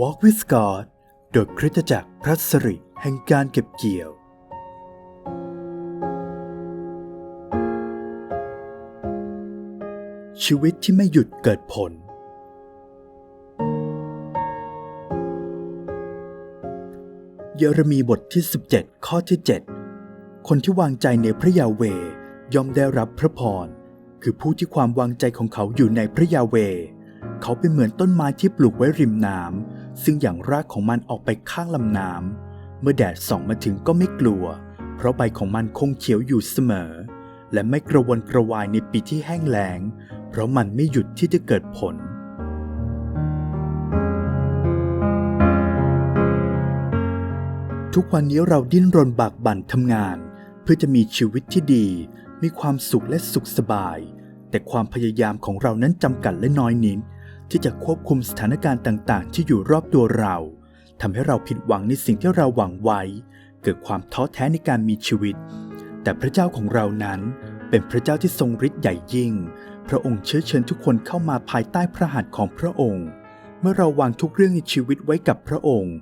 Walk with God โดยคริสตจักรพระสริแห่งการเก็บเกี่ยว ชีวิตที่ไม่หยุดเกิดผล เยเรมีบทที่ 17 ข้อที่ 7 คนที่วางใจในพระยาเวย่อมได้รับพระพร คือผู้ที่ความวางใจของเขาอยู่ในพระยาเว เขาเป็นเหมือนต้นไม้ที่ปลูกไว้ริมน้ำ ซึ่งอย่างรากของมันออกไปข้างลำน้ำเมื่อแดดส่องมาถึงก็ไม่กลัว เพราะใบของมันคงเขียวอยู่เสมอ และไม่กระวนกระวายในปีที่แห้งแล้ง เพราะมันไม่หยุดที่จะเกิดผลทุกวันนี้เราดิ้นรนบากบั่นทำงาน เพื่อจะมีชีวิตที่ดี มีความสุขและสุขสบาย แต่ความพยายามของเรานั้นจำกัดและน้อยนิด ที่จะควบคุมสถานการณ์ต่างๆ ที่อยู่รอบตัวเราทำให้เราผิดหวังในสิ่งที่เราหวังไว้ เกิดความท้อแท้ในการมีชีวิต แต่พระเจ้าของเรานั้นเป็นพระเจ้าที่ทรงฤทธิ์ใหญ่ยิ่ง พระองค์เชื้อเชิญทุกคนเข้ามาภายใต้พระหัตถ์ของพระองค์ เมื่อเราวางทุกเรื่องในชีวิตไว้กับพระองค์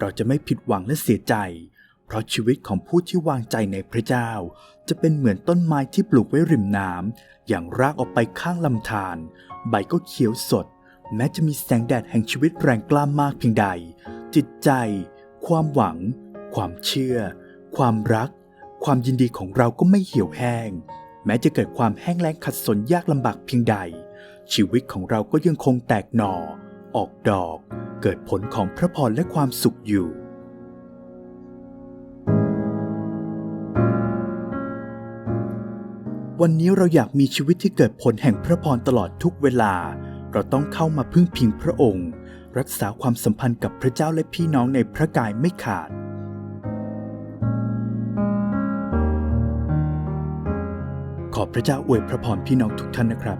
เราจะไม่ผิดหวังและเสียใจ เพราะชีวิตของผู้ที่วางใจในพระเจ้า จะเป็นเหมือนต้นไม้ที่ปลูกไว้ริมน้ำอย่างรากออกไปข้างลำธาร ใบก็เขียวสด แม้จะมีแสงแดดแห่งชีวิตแรงกล้ามากเพียงใด จิตใจ ความหวัง ความเชื่อ ความรัก ความยินดีของเราก็ไม่เหี่ยวแห้ง แม้จะเกิดความแห้งแล้งขัดสนยากลำบากเพียงใด ชีวิตของเราก็ยังคงแตกหน่อ ออกดอก เกิดผลของพระพรและความสุขอยู่วันนี้เราอยากมีชีวิตที่เกิดผลแห่งพระพรตลอดทุกเวลา เราต้องเข้ามาพึ่งพิงพระองค์ รักษาความสัมพันธ์กับพระเจ้าและพี่น้องในพระกายไม่ขาด ขอพระเจ้าอวยพระพรพี่น้องทุกท่านนะครับ